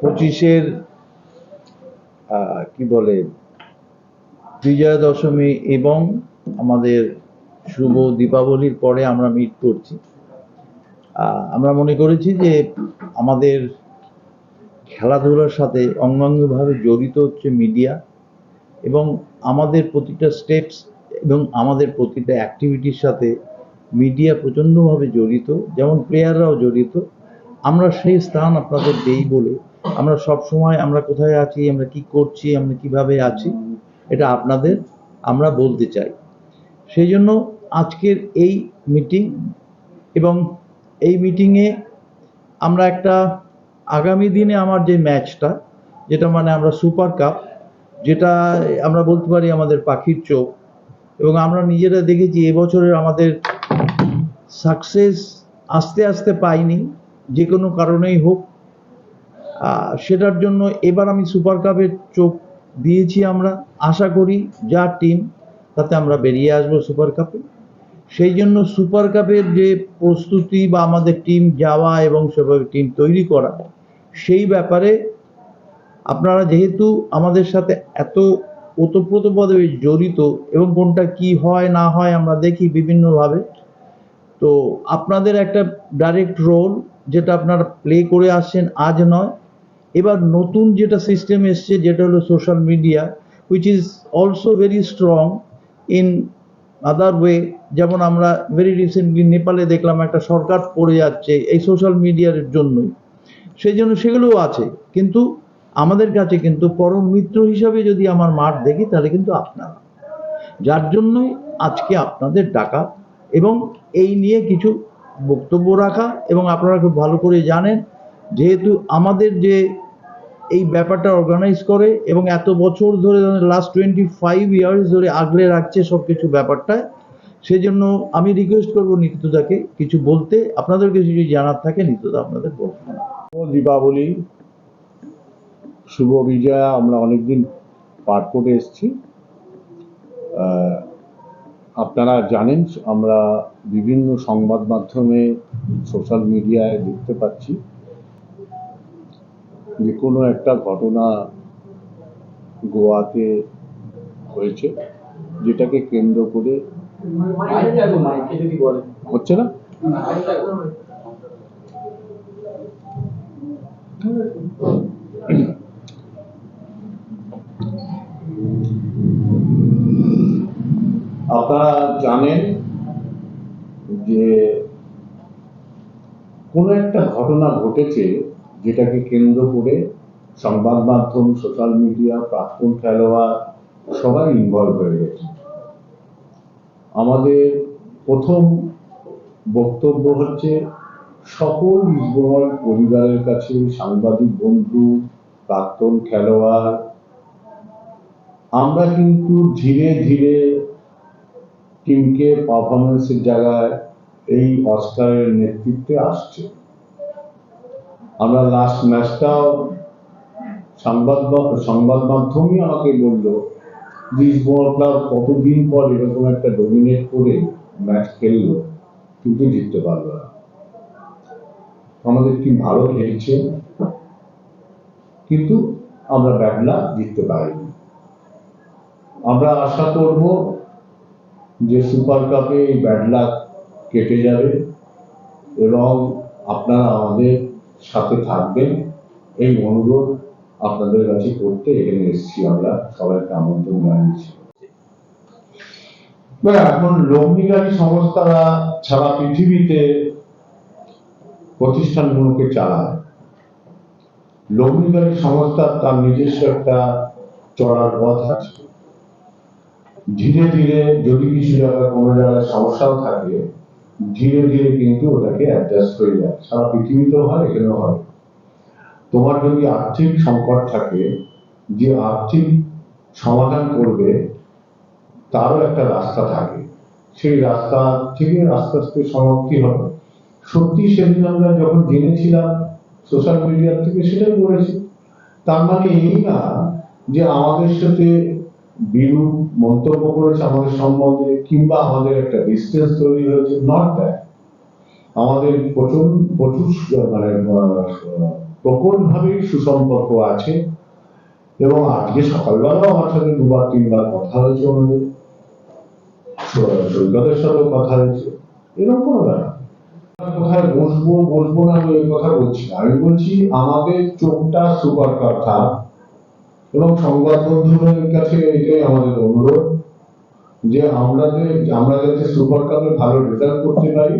পঁচিশের কি বলে বিজয়া দশমী এবং আমাদের শুভ দীপাবলির পরে আমরা মিট করছি। আমরা মনে করেছি যে আমাদের খেলাধুলার সাথে অঙ্গাঙ্গভাবে জড়িত হচ্ছে মিডিয়া এবং আমাদের প্রতিটা স্টেপস এবং আমাদের প্রতিটা অ্যাক্টিভিটির সাথে মিডিয়া প্রচণ্ডভাবে জড়িত, যেমন প্লেয়াররাও জড়িত। আমরা সেই স্থান আপনাদের দেই বলে আমরা সব সময় আমরা কোথায় আছি, আমরা কি করছি, আমরা কীভাবে আছি, এটা আপনাদের আমরা বলতে চাই। সেই জন্য আজকের এই মিটিং এবং এই মিটিংয়ে আমরা একটা আগামী দিনে আমার যে ম্যাচটা যেটা মানে আমরা সুপার কাপ যেটা আমরা বলতে পারি আমাদের পাখির চোখ, এবং আমরা নিজেরা দেখেছি এবছরের আমাদের সাকসেস আস্তে আস্তে পাইনি, যে কোনো কারণেই হোক সেটার জন্য এবার আমি সুপার কাপের চোখ দিয়েছি আমরা। আশা করি যা টিম তাতে আমরা বেরিয়ে আসব সুপার কাপে সেই জন্য সুপার কাপের যে প্রস্তুতি বা আমাদের টিম যাওয়া এবং সেভাবে টিম তৈরি করা, সেই ব্যাপারে আপনারা যেহেতু আমাদের সাথে এত ওতপ্রোতভাবে জড়িত এবং কোনটা কি হয়, না হয় আমরা দেখি বিভিন্নভাবে, তো আপনাদের একটা ডাইরেক্ট রোল যেটা আপনারা প্লে করে আসছেন আজ নয়। এবার নতুন যেটা সিস্টেম এসছে, যেটা হলো social media which is also very strong in other way যেমন আমরা ভেরি রিসেন্টলি নেপালে দেখলাম একটা সরকার পড়ে যাচ্ছে এই সোশ্যাল মিডিয়ার জন্যই। সেই জন্য সেগুলোও আছে। কিন্তু আমাদের কাছে কিন্তু পরম মিত্র হিসাবে যদি আমার মাঠ দেখি, তাহলে কিন্তু আপনারা। যার জন্যই আজকে আপনাদের ডাকা এবং এই নিয়ে কিছু বক্তব্য রাখা এবং আপনারা খুব ভালো করে জানেন, যেহেতু আমাদের যে এই ব্যাপারটা অর্গানাইজ করে এবং এত বছর ধরে লাস্ট টোয়েন্টি ফাইভ ইয়ার্স ধরে আগলে রাখছে সব কিছু ব্যাপারটায় সেই জন্য আমি রিকোয়েস্ট করব নিত্যদাকে কিছু বলতে। আপনাদের কিছু যদি জানার থাকে, নিত্যদা আপনাদের বলবেন। দীপাবলি, শুভ বিজয়া, আমরা অনেকদিন পার করে এসেছি। আপনারা জানেন, আমরা বিভিন্ন সংবাদ মাধ্যমে সোশ্যাল মিডিয়ায় দেখতে পাচ্ছি। যে কোনো একটা ঘটনা গোয়াতে হয়েছে, যেটাকে কেন্দ্র করে হচ্ছে না? আপনারা জানেন যে কোনো একটা ঘটনা ঘটেছে যেটাকে কেন্দ্র করে সংবাদ মাধ্যম সোশ্যাল মিডিয়া প্রাক্তন খেলোয়াড় সবাই ইনভলভ হয়ে গেছে। আমাদের প্রথম বক্তব্য হচ্ছে, সকল ইসবহল পরিবারের কাছে সাংবাদিক বন্ধু, প্রাক্তন খেলোয়াড় আমরা কিন্তু ধীরে ধীরে টিমকে পারফরমেন্সের জায়গায় এই অস্কারের নেতৃত্বে আসছে। আমরা লাস্ট ম্যাচটাও সংবাদ সংবাদ মাধ্যমই আমাকে বলল ইস্টবেঙ্গল ক্লাব কতদিন পর এরকম একটা ডোমিনেট করে ম্যাচ খেললো কিন্তু জিততে পারল না। আমাদের টিম ভালো খেলছে, কিন্তু আমরা ব্যাড লাক জিততে পারিনি। আমরা আশা করব যে সুপার কাপে এই ব্যাড লাক কেটে যাবে এবং আপনারা আমাদের সাথে থাকবেন। এই অনুরোধ আপনাদের কাছে করতে এখানে এসেছি আমরা। সবাইকে আমন্ত্রণ জানিয়েছি এখন লগ্নিকারী সংস্থারা সারা পৃথিবীতে প্রতিষ্ঠানগুলোকে চালায়। লগ্নিকারী সংস্থার তার নিজস্ব একটা চড়ার পথ আছে। ধীরে ধীরে যদি কিছু জায়গায় কোনো জায়গায় সমস্যাও থাকে ধীরে ধীরে কিন্তু ওটাকে অ্যাডজাস্ট হয়ে যায় সারা পৃথিবীতেও হয়, এখানেও হয়। তোমার যদি আর্থিক সংকট থাকে, যে আর্থিক সমাধান করবে, তারও একটা রাস্তা থাকে। সেই রাস্তা থেকে আস্তে আস্তে সমাপ্তি হবে। সত্যি সেদিন আমরা যখন জেনেছিলাম সোশ্যাল মিডিয়ার থেকে, সেটাই বলেছি তার মানে এই না যে আমাদের সাথে বিরূপ মন্তব্য করেছে আমাদের সম্বন্ধে, কিংবা আমাদের একটা ডিস্টেন্স তৈরি হয়েছে নট দ্যাট আমাদের প্রচুর প্রচুর মানে সুসম্পর্ক আছে। এবং আজকে সকালবেলাও আমার সাথে দুবার, তিনবার কথা হয়েছে আমাদের সৈকতের কথা হয়েছে। এরকম কোনো ব্যাপার। কোথায় বসবো বসবো না আমি এই কথা বলছি আমি বলছি, আমাদের চোখটা সুপার কথা এবং সংবাদ বন্ধুদের কাছে এটাই আমাদের অনুরোধ যে আমাদের আমরা যাতে সুপার কাপে ভালো রেজাল্ট করতে পারি,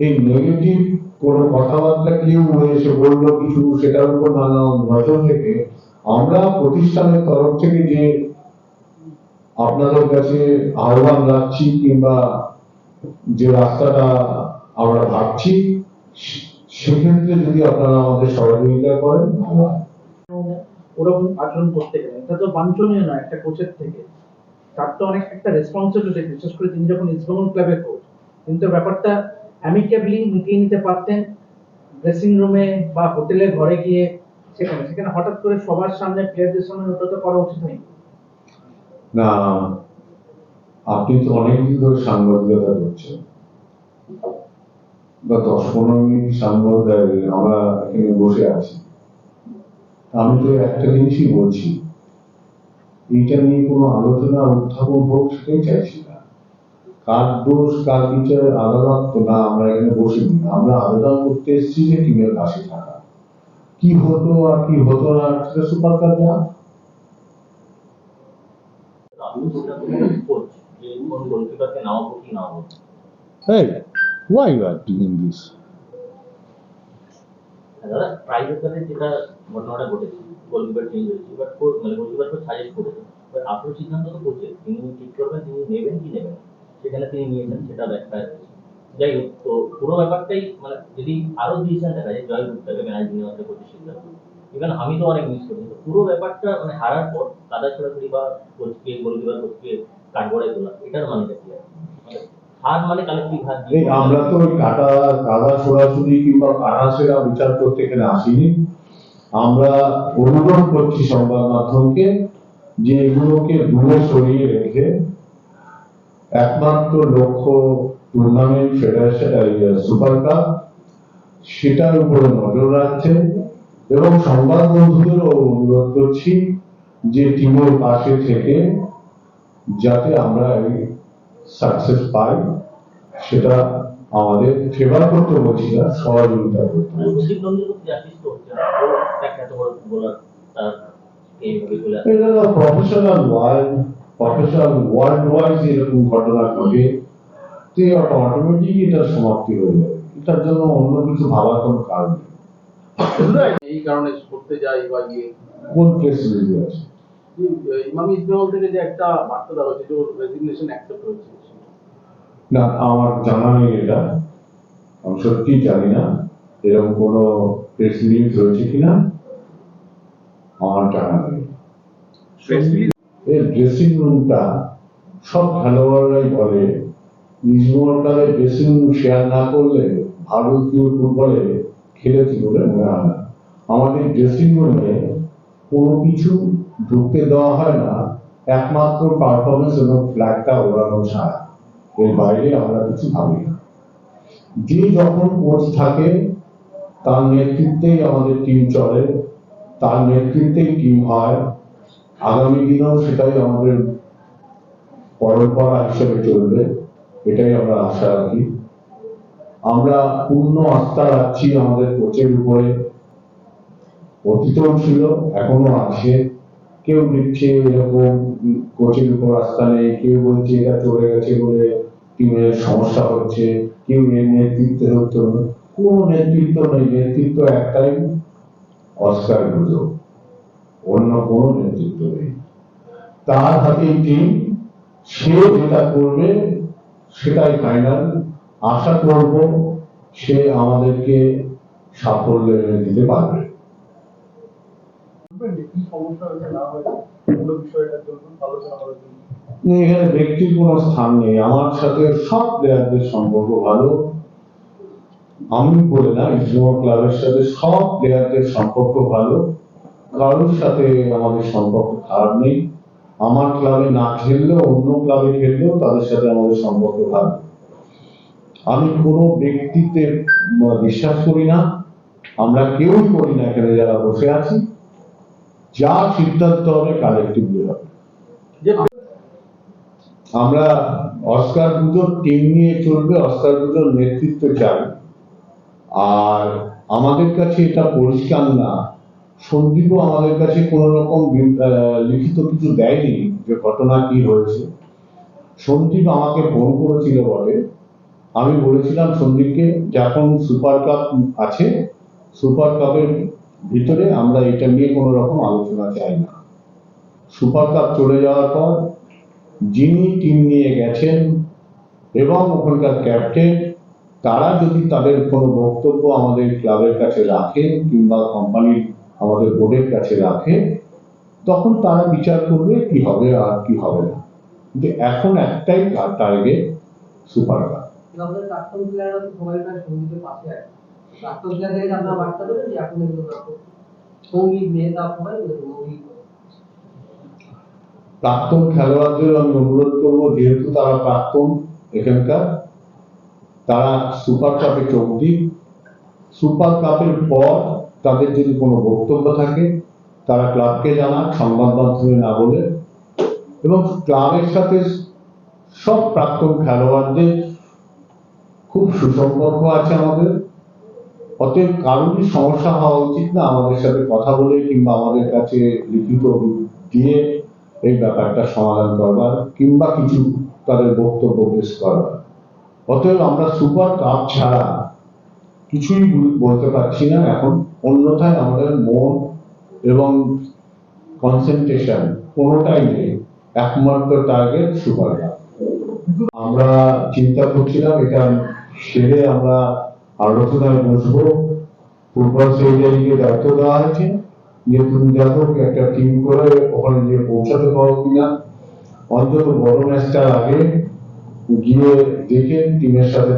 এই নেগেটিভ কোনো কথাবার্তা কেউ এসে বলল কিছু, সেটার উপর নানা নজর থেকে আমরা প্রতিষ্ঠানের তরফ থেকে যে আপনাদের কাছে আহ্বান রাখছি কিংবা যে রাস্তাটা আমরা ভাবছি সেক্ষেত্রে যদি আপনারা আমাদের সহযোগিতা করেন। ওরকম আচরণ করতে গেলে, এটা তো বাঞ্ছনীয় নয় একটা কোচের থেকে। তার তো অনেক একটা রেসপন্সিবিলিটি বিশেষ করে তিনি যখন ইস্টবেঙ্গল ক্লাবের কোচ কিন্তু ব্যাপারটা অ্যামিকেবলি মিটিয়ে নিতে পারতেন ড্রেসিং রুমে বা হোটেলে ঘরে গিয়ে সেখানে। সেখানে হঠাৎ করে সবার সামনে প্লেয়ারদের সামনে ওটা তো করা উচিত হয়নি। না, আপনি তো অনেকদিন ধরে সাংবাদিকতা করছেন। বা দশ পনেরো মিনিট সাংবাদিক, আমরা এখানে বসে আছি। আমি তো একটা জিনিসই বলছি। এইটা নিয়ে কোনো আলোচনা উত্থাপন হোক সেটাই চাইছি না। কার দোষ কার বিচার আদালত তো না আমরা এখানে বসে নি আমরা আবেদন করতে এসেছি যে টিমের পাশে থাকা। কি হতো আর কি হতো না সেটা সুপার কাপ যা Hey, why you are doing this? দাদা যেটা ঘটনাটা ঘটেছে চেঞ্জ হয়েছে বাট মানে সাজেস্ট করেছে। বাট আপনার সিদ্ধান্ত তো তিনি করবেন, তিনি নেবেন কি নেবেন সেখানে তিনি নিয়েছেন সেটা যাই হোক, তো পুরো ব্যাপারটাই মানে যদি আরও ডিসিশন দেখা যায়, জয় গুপ্তাকে আসতে কোচের সিদ্ধান্ত ইভেন আমি তো অনেক মিস করি পুরো ব্যাপারটা মানে হারার পর, কাদা ছড়াছড়ি বা কোচকে গোলকিপার কোচকে কাঠগড়ায় তোলা, এটার মানেটা কি আছে মানে হার মানে কালেক্টিভ হার আমরা তো কাটা, কাদা, ছোড়াছুড়ি কিংবা কাটা সেরা বিচার করতে এখানে আসিনি। আমরা অনুরোধ করছি সংবাদ মাধ্যমকে যে এগুলোকে দূরে সরিয়ে রেখে একমাত্র লক্ষ্য টুর্নামেন্ট, ফেডারেশন সুপার কাপ, সেটার উপরে নজর রাখছে এবং সংবাদ বন্ধুদেরও অনুরোধ করছি যে টিমের পাশে থেকে যাতে আমরা সাকসেস পাই সেটা আমাদের ফেভার করতে বলছি না সহযোগিতা এটা professional world professional world wise এরকম ঘটনা ঘটে তো অটোমেটিক এটার সমাপ্তি হয়ে যাবে। এটার জন্য অন্য কিছু ভাবার কোনো কারণ নেই। এই কারণে করতে যাই বা ইয়ে কোন আছে ইমাম ইসবেল থেকে যে একটা বার্তা দেওয়া হয়েছে যে ওর রেজিগনেশন অ্যাকসেপ্ট হয়েছে না আমার জানা নেই এটা। আমি সত্যি জানি না এরকম কোনো প্রেস রিলিজ হয়েছে কিনা। আমার জানা নেই। এর ড্রেসিং রুমটা সব খেলোয়াড়রাই বলে ড্রেসিং রুম শেয়ার না করলে ভারতীয় ফুটবলে খেলেছি বলে মনে হয় না। আমাদের ড্রেসিং রুমে কোনো কিছু ঢুকতে দেওয়া হয় না, একমাত্র পারফরমেন্স এবং ফ্ল্যাগটা ওড়ানো ছাড়া। এর বাইরে আমরা কিছু ভাবি না। যে যখন কোচ থাকে, তার নেতৃত্বেই আমাদের টিম চলে, তার নেতৃত্বেই টিম হয়। আগামী দিনেও সেটাই আমাদের পরম্পরা হিসেবে চলবে, এটাই আমরা আশা রাখি। আমরা পূর্ণ আস্থা রাখছি আমাদের কোচের উপরে। অতীতও ছিল, এখনও আছে। কেউ লিখছে এরকম কোচের উপর আস্থা নেই কেউ বলছে এটা চলে গেছে বলে টিমের সমস্যা হচ্ছে, কেউ এর নেতৃত্বে হচ্ছে। কোনো নেতৃত্ব নেই, নেতৃত্ব একটাই অস্কার গুজব অন্য কোনো নেতৃত্ব নেই। তার হাতেই টিম, সে যেটা করবে সেটাই ফাইনাল আশা করব সে আমাদেরকে সাফল্য এনে দিতে পারবে বলবেন যে কি সমস্যা হয়েছে না হয়েছে পুরো বিষয়টার জন্য আলোচনা করার জন্য এখানে ব্যক্তির স্থান নেই। আমার সাথে সব প্লেয়ারদের সম্পর্ক ভালো। আমি বলে না ইসলাম ক্লাবের সাথে সব প্লেয়ারদের সম্পর্ক ভালো। কারোর সাথে আমাদের সম্পর্ক খারাপ নেই। আমার ক্লাবে না অন্য ক্লাবে খেললেও তাদের সাথে আমাদের সম্পর্ক ভালো। আমি কোনো ব্যক্তিতে বিশ্বাস করি না। আমরা কেউই করি না এখানে যারা বসে আছি। যা সিদ্ধান্ত হবে কালেক্টিভলি হবে আমরা অস্কার পুজোর টিম নিয়ে চলবে অস্কার পুজোর নেতৃত্ব চাই আর আমাদের কাছে এটা পরিষ্কার না। সন্দীপও আমাদের কাছে কোন রকম লিখিত কিছু দেয়নি যে ঘটনা কি হয়েছে। সন্দীপ আমাকে ফোন করেছিল বলে আমি বলেছিলাম সন্দীপকে যখন সুপার কাপ আছে সুপার কাপের ভিতরে আমরা এটা নিয়ে কোনো রকম আলোচনা চাই না। সুপার কাপ চলে যাওয়ার পর যিনি টিম নিয়ে গেছেন এবং ওখানকার ক্যাপ্টেন, তারা যদি তাদের কোনো বক্তব্য আমাদের ক্লাবের কাছে রাখে কিংবা কোম্পানির আমাদের বোর্ডের কাছে রাখে, তখন তারা বিচার করবে কি হবে আর কি হবে না। কিন্তু এখন একটাই টার্গেট সুপার কাপ প্রাক্তন খেলোয়াড়দের আমি অনুরোধ করব, যেহেতু তারা প্রাক্তন এখানকার, তারা সুপার কাপে চোখ দিক সুপার কাপের পর তাদের যদি কোনো বক্তব্য থাকে, তারা ক্লাবকে জানাক সংবাদ মাধ্যমে না বলে। এবং ক্লাবের সাথে সব প্রাক্তন খেলোয়াড়দের খুব সুসম্পর্ক আছে আমাদের। অতএব কারোরই সমস্যা হওয়া উচিত না আমাদের সাথে কথা বলে কিংবা আমাদের কাছে লিখিত দিয়ে এই ব্যাপারটা সমাধান করবার কিংবা কিছু তাদের বক্তব্য পেশ করবার অতএব আমরা সুপার কাপ ছাড়া কিছুই বল- বলতে পারছি না এখন। অন্যথায় আমাদের মন এবং কনসেন্ট্রেশন কোনোটাই নেই। একমাত্র টার্গেট সুপার কাপ। আমরা চিন্তা করছিলাম এটা সেরে আমরা আলোচনায় বসবো। ফুটবল দায়িত্ব দেওয়া হয়েছে। যে তুমি দেখো একটা টিম করে ওখানে পৌঁছাতে পারো কিনা। অন্তত বড় আগে গিয়ে দেখে টিমের সাথে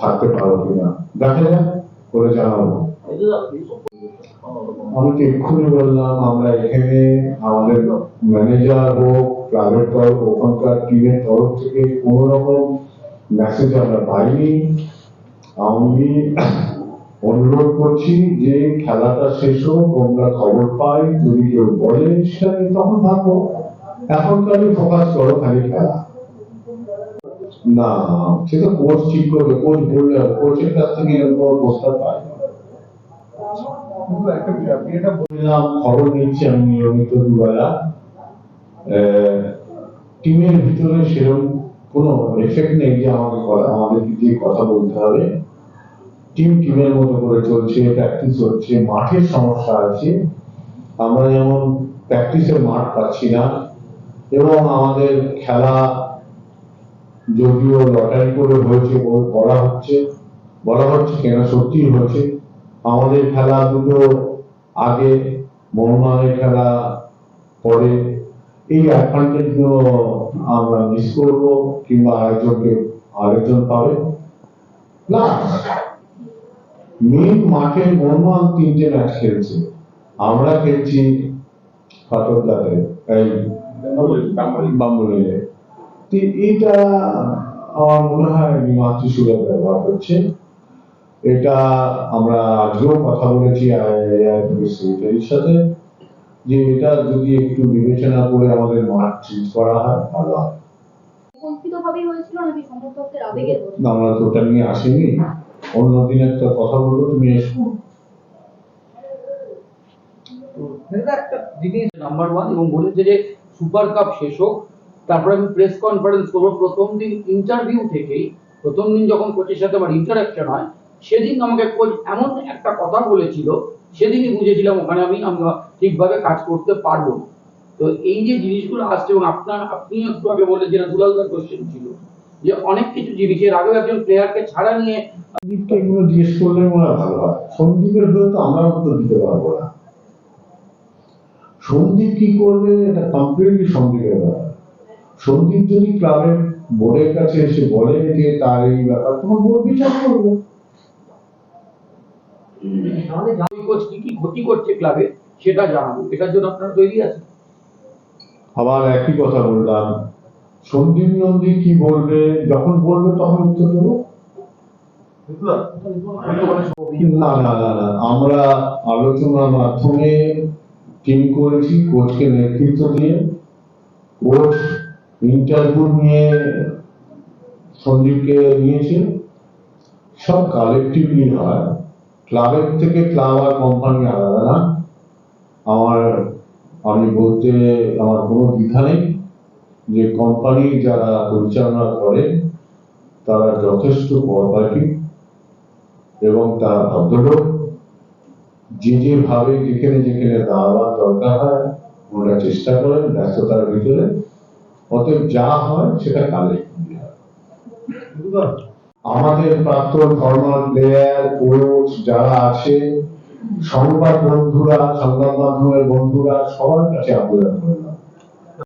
থাকতে পারো কিনা। দেখা যাক করে জানাব। আমি তো এক্ষুনি বললাম, আমরা এখানে আমাদের ম্যানেজার হোক ক্লাবের তরফ ওখানকার টিমের তরফ থেকে কোনো রকম মেসেজ আমরা পাইনি। আমি অনুরোধ করছি যে খেলাটা শেষ হোক তোমরা খবর পাই যদি কেউ বলে সেটা তখন ভাবো এখন ফোকাস করো খালি খেলা। না সেটা কোচ ঠিক করবে কোচ বললে কোচের কাছ থেকে এরকম প্রস্তাব পাই। খবর নিচ্ছি আমি নিয়মিত দুবেলা। টিমের ভিতরে সেরকম কোনো এফেক্ট নেই যে আমাকে আমাদেরকে দিয়ে কথা বলতে হবে। টিম টিমের মতো করে চলছে প্র্যাকটিস হচ্ছে, মাঠের সমস্যা আছে, আমরা যেমন প্র্যাকটিসের মাঠ পাচ্ছি না, এবং আমাদের খেলা যদিও লটারি করে হয়েছে বল- হচ্ছে, বলা হচ্ছে কেন সত্যি হয়েছে, আমাদের খেলা দুটো আগে মোহনবাগানের খেলা পরে, এই অ্যাডভান্টেজগুলো আমরা মিস করব, কিংবা আরেকজনকে, আরেকজন পাবে। প্লাস মেন মাঠে মোহনবাগান তিনটে ম্যাচ খেলছে। আমরা খেলছি ফাটরদাতে এই বাম্বুলিলে তো এইটা আমার মনে হয় ব্যবহার করছে। এটা আমরা আজকেও কথা বলেছি সেক্রেটারির সাথে যে এটা যদি একটু বিবেচনা করে আমাদের মাঠ চেঞ্জ করা হয় ভালো হয়। কল্পিত হয়েছিল নাকি সমর্থকদের আবেগের আমরা তো ওটা নিয়ে আসিনি। অন্যদিন একটা কথা বলব, তুমি এসো। জিনিস নাম্বার ওয়ান এবং বলেছে যে সুপার কাপ শেষ হোক, তারপরে আমি প্রেস কনফারেন্স করব। প্রথম দিন ইন্টারভিউ থেকেই, প্রথম দিন যখন কোচের সাথে আমার ইন্টারাকশন হয়, সেদিন আমাকে কোচ এমন একটা কথা বলেছিল, সেদিনই বুঝেছিলাম ওখানে আমি ঠিকভাবে কাজ করতে পারব। না তো এই যে জিনিসগুলো আসছে, এবং আপনার, আপনি একটু আগে বললেন যেটা দুলালদার কোশ্চেন ছিল। যে অনেক কিছু জিনিসের আগেও একজন প্লেয়ারকে ছাড়া নিয়ে সন্দীপকে এগুলো জিজ্ঞেস করলে মনে হয় ভালো হয়। সন্দীপের হয়ে তো আমরা উত্তর দিতে পারব না। সন্দীপ কি করবে এটা কমপ্লিটলি সন্দীপের ব্যাপার। সন্দীপ যদি ক্লাবের বোর্ডের কাছে এসে বলে যে তার এই ব্যাপার তোমার বোর্ড বিচার করবে। কি কি ক্ষতি করছে ক্লাবে সেটা জানাব। এটার জন্য আপনারা তৈরি আছেন আবার একই কথা বললাম। সন্দীপ নন্দী কি বলবে? যখন বলবে তখন উত্তর দেবো। না না না না, আমরা আলোচনার মাধ্যমে টিম করেছি কোচকে নেতৃত্ব দিয়ে। কোচ ইন্টারভিউ নিয়ে সন্দীপকে নিয়েছে। সব কালেকটিভলি হয়। ক্লাবের থেকে ক্লাব আর কোম্পানি আলাদা না। আমার, আমি বলতে আমার কোনো দ্বিধা নেই। যে কোম্পানি যারা পরিচালনা করে, তারা যথেষ্ট কোঅপারেটিভ এবং তারা ভদ্রলোক। যে যেভাবে যেখানে যেখানে দাওয়ার দরকার হয়, ওনারা চেষ্টা করেন ব্যস্ততার ভিতরে। অতএব যা হয় সেটা কালে আমাদের প্রাক্তন ফর্মাল প্লেয়ার কোচ যারা আছে, সংবাদ বন্ধুরা, সংবাদ মাধ্যমের বন্ধুরা, সবার কাছে আবেদন করলাম